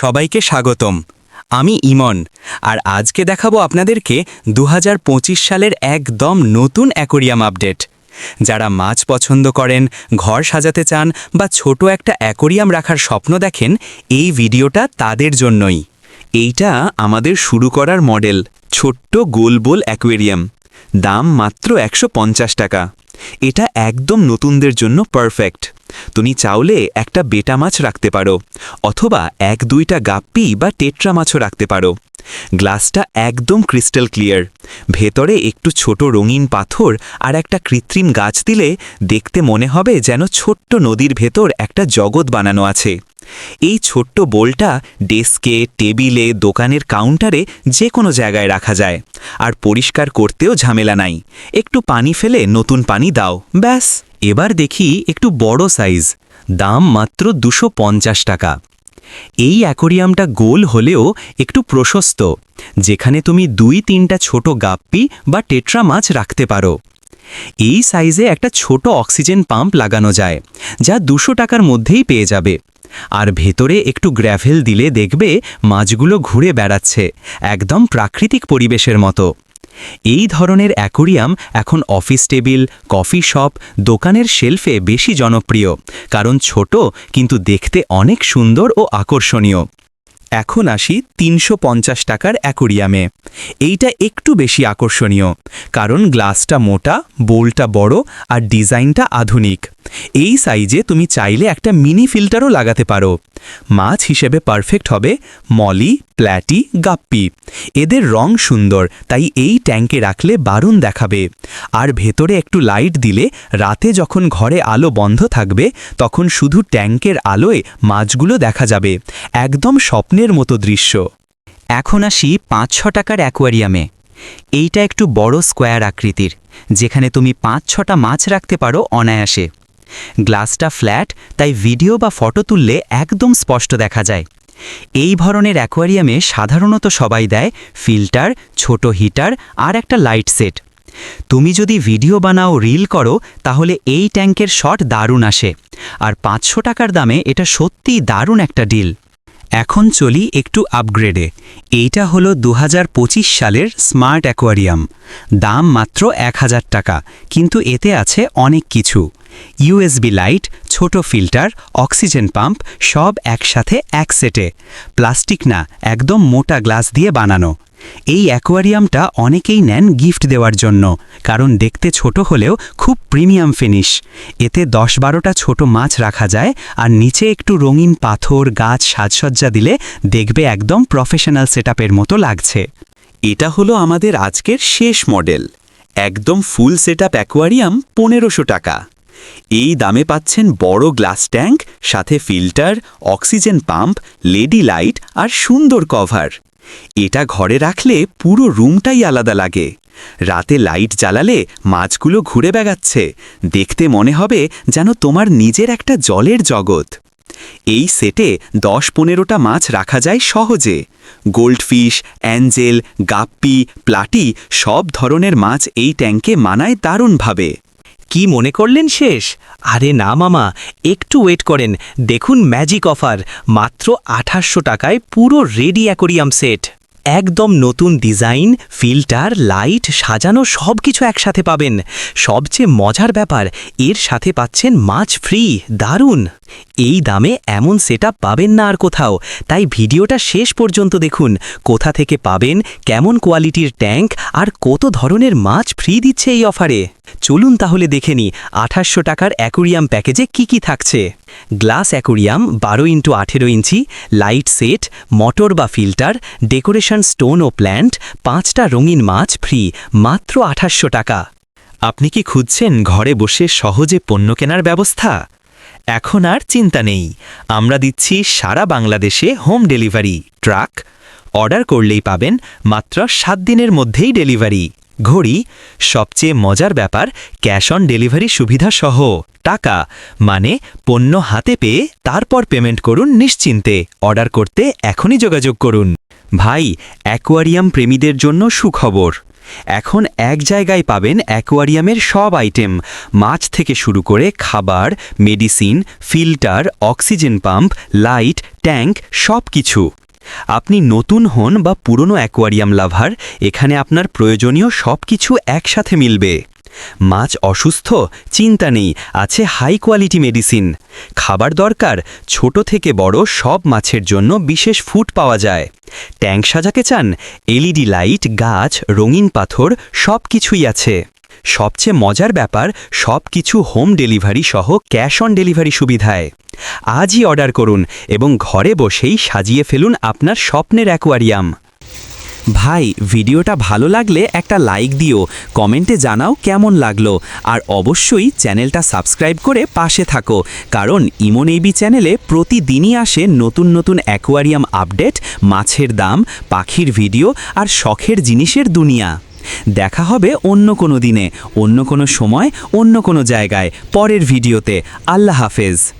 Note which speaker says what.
Speaker 1: সবাইকে স্বাগতম। আমি ইমন, আর আজকে দেখাবো আপনাদেরকে দুহাজার পঁচিশ সালের একদম নতুন অ্যাকোরিয়াম আপডেট। যারা মাছ পছন্দ করেন, ঘর সাজাতে চান বা ছোট একটা অ্যাকোরিয়াম রাখার স্বপ্ন দেখেন, এই ভিডিওটা তাদের জন্যই। এইটা আমাদের শুরু করার মডেল, ছোট্ট গোলবোল অ্যাকোয়ারিয়াম দাম মাত্র একশো পঞ্চাশ টাকা। এটা একদম নতুনদের জন্য পারফেক্ট তুমি চাওলে একটা বেটা মাছ রাখতে পারো, অথবা এক দুইটা গাপ্পি বা টেট্রা মাছও রাখতে পারো। গ্লাসটা একদম ক্রিস্টাল ক্লিয়ার ভেতরে একটু ছোট রঙিন পাথর আর একটা কৃত্রিম গাছ দিলে দেখতে মনে হবে যেন ছোট্ট নদীর ভেতর একটা জগৎ বানানো আছে। এই ছোট্ট বোলটা ডেস্কে, টেবিলে, দোকানের কাউন্টারে যে কোনো জায়গায় রাখা যায়। আর পরিষ্কার করতেও ঝামেলা নাই। একটু পানি ফেলে নতুন পানি দাও, ব্যাস। এবার দেখি একটু বড় সাইজ, দাম মাত্র দুশো টাকা। এই অ্যাকোরিয়ামটা গোল হলেও একটু প্রশস্ত, যেখানে তুমি দুই তিনটা ছোট গাপ্পি বা টেট্রা মাছ রাখতে পারো। এই সাইজে একটা ছোট অক্সিজেন পাম্প লাগানো যায়, যা দুশো টাকার মধ্যেই পেয়ে যাবে। আর ভেতরে একটু গ্র্যাভেল দিলে দেখবে মাছগুলো ঘুরে বেড়াচ্ছে, একদম প্রাকৃতিক পরিবেশের মতো। এই ধরনের অ্যাকোরিয়াম এখন অফিস টেবিল, কফি শপ, দোকানের শেলফে বেশি জনপ্রিয়, কারণ ছোট কিন্তু দেখতে অনেক সুন্দর ও আকর্ষণীয়। এখন আসি তিনশো পঞ্চাশ টাকার অ্যাকোরিয়ামে। এইটা একটু বেশি আকর্ষণীয়, কারণ গ্লাসটা মোটা, বোলটা বড় আর ডিজাইনটা আধুনিক। এই সাইজে তুমি চাইলে একটা মিনি ফিল্টারও লাগাতে পারো। মাছ হিসেবে পারফেক্ট হবে মলি, প্ল্যাটি, গাপ্পি। এদের রং সুন্দর, তাই এই ট্যাঙ্কে রাখলে বারুণ দেখাবে। আর ভেতরে একটু লাইট দিলে রাতে যখন ঘরে আলো বন্ধ থাকবে, তখন শুধু ট্যাঙ্কের আলোয় মাছগুলো দেখা যাবে। একদম স্বপ্নের মতো দৃশ্য। এখন আসি পাঁচ ছ টাকার অ্যাকোয়ারিয়ামে। এইটা একটু বড় স্কোয়ার আকৃতির, যেখানে তুমি পাঁচ ছটা মাছ রাখতে পারো অনায়াসে। গ্লাসটা ফ্ল্যাট, তাই ভিডিও বা ফটো তুললে একদম স্পষ্ট দেখা যায়। এই ধরনের অ্যাকোয়ারিয়ামে সাধারণত সবাই দেয় ফিল্টার, ছোট হিটার আর একটা লাইট সেট। তুমি যদি ভিডিও বানাও, রিল করো, তাহলে এই ট্যাঙ্কের শট দারুণ আসে। আর পাঁচশো টাকার দামে এটা সত্যিই দারুণ একটা ডিল। এখন চলি একটু আপগ্রেডে এইটা হল দুহাজার পঁচিশ সালের স্মার্ট অ্যাকোয়ারিয়াম। দাম মাত্র এক হাজার টাকা, কিন্তু এতে আছে অনেক কিছু। ইউএসবি লাইট, ছোট ফিল্টার, অক্সিজেন পাম্প, সব একসাথে এক সেটে। প্লাস্টিক না, একদম মোটা গ্লাস দিয়ে বানানো। এই অ্যাকোয়ারিয়ামটা অনেকেই নেন গিফট দেওয়ার জন্য, কারণ দেখতে ছোট হলেও খুব প্রিমিয়াম ফিনিশ। এতে দশ বারোটা ছোট মাছ রাখা যায়, আর নিচে একটু রঙিন পাথর, গাছ, সাজসজ্জা দিলে দেখবে একদম প্রফেশনাল সেটআপের মতো লাগছে। এটা হলো আমাদের আজকের শেষ মডেল। একদম ফুল সেটআপ অ্যাকোয়ারিয়াম পনেরোশো টাকা। এই দামে পাচ্ছেন বড় গ্লাস ট্যাঙ্ক, সাথে filter, oxygen pump, LED light আর সুন্দর কভার। এটা ঘরে রাখলে পুরো রুমটাই আলাদা লাগে। রাতে লাইট জ্বালালে মাছগুলো ঘুরে বেগাচ্ছে দেখতে মনে হবে যেন তোমার নিজের একটা জলের জগৎ। এই সেটে দশ পনেরোটা মাছ রাখা যায় সহজে। গোল্ডফিশ, অ্যাঞ্জেল, গাপ্পি, প্লাটি সব ধরনের মাছ এই ট্যাঙ্কে মানায় দারুণভাবে। কি মনে করলেন শেষ? আরে না, মামা, একটু ওয়েট করেন। দেখুন ম্যাজিক অফার মাত্র আঠাশশো টাকায় পুরো রেডি অ্যাকোরিয়াম সেট একদম নতুন ডিজাইন ফিল্টার লাইট সাজানো সব কিছু একসাথে পাবেন। সবচেয়ে মজার ব্যাপার, এর সাথে পাচ্ছেন মাছ ফ্রি দারুণ। এই দামে এমন সেট পাবেন না আর কোথাও। তাই ভিডিওটা শেষ পর্যন্ত দেখুন। কোথা থেকে পাবেন, কেমন কোয়ালিটির ট্যাঙ্ক আর কত ধরনের মাছ ফ্রি দিচ্ছে এই অফারে চলুন তাহলে দেখে নি আঠাশশো টাকার অ্যাকোরিয়াম প্যাকেজে কি কি থাকছে। গ্লাস অ্যাকোরিয়াম বারো ইন্টু আঠেরো ইঞ্চি, লাইট সেট, মটর বা ফিল্টার, ডেকোরেশন স্টোন ও প্ল্যান্ট, পাঁচটা রঙিন মাছ ফ্রি, মাত্র আঠাশশো টাকা। আপনি কি খুঁজছেন ঘরে বসে সহজে পণ্য কেনার ব্যবস্থা? এখন আর চিন্তা নেই। আমরা দিচ্ছি সারা বাংলাদেশে হোম ডেলিভারি, ট্রাক, অর্ডার করলেই পাবেন মাত্র সাত দিনের মধ্যেই ডেলিভারি। ঘড়ি, সবচেয়ে মজার ব্যাপার, ক্যাশ অন ডেলিভারি সুবিধা সহ। টাকা মানে পণ্য হাতে পেয়ে তারপর পেমেন্ট করুন নিশ্চিন্তে। অর্ডার করতে এখনই যোগাযোগ করুন। ভাই, অ্যাকোয়ারিয়াম প্রেমীদের জন্য সুখবর। এখন এক জায়গায় পাবেন অ্যাকোয়ারিয়ামের সব আইটেম, মাছ থেকে শুরু করে খাবার, medicine, filter, oxygen pump, light, tank সব কিছু আপনি নতুন হন বা পুরনো অ্যাকোয়ারিয়াম লাভার, এখানে আপনার প্রয়োজনীয় সব কিছু একসাথে মিলবে। মাছ অসুস্থ, চিন্তা নেই, আছে হাই কোয়ালিটি মেডিসিন খাবার দরকার, ছোট থেকে বড় সব মাছের জন্য বিশেষ ফুড পাওয়া যায়। ট্যাঙ্ক সাজাকে চান, এলইডি লাইট গাছ, রঙিন পাথর সব কিছুই আছে। সবচেয়ে মজার ব্যাপার সব কিছু হোম ডেলিভারি সহ ক্যাশ অন ডেলিভারি সুবিধায়। আজই অর্ডার করুন এবং ঘরে বসেই সাজিয়ে ফেলুন আপনার স্বপ্নের অ্যাকোয়ারিয়াম। ভাই, ভিডিওটা ভালো লাগলে একটা লাইক দিও, কমেন্টে জানাও কেমন লাগল, আর অবশ্যই চ্যানেলটা সাবস্ক্রাইব করে পাশে থাকো, কারণ ইমন এবি চ্যানেলে প্রতিদিনই আসে নতুন নতুন অ্যাকোয়ারিয়াম আপডেট মাছের দাম, পাখির ভিডিও আর শখের জিনিসের দুনিয়া। দেখা হবে অন্য কোনো দিনে, অন্য কোনো সময়, অন্য কোনো জায়গায়। পরের ভিডিওতে। আল্লাহ হাফেজ।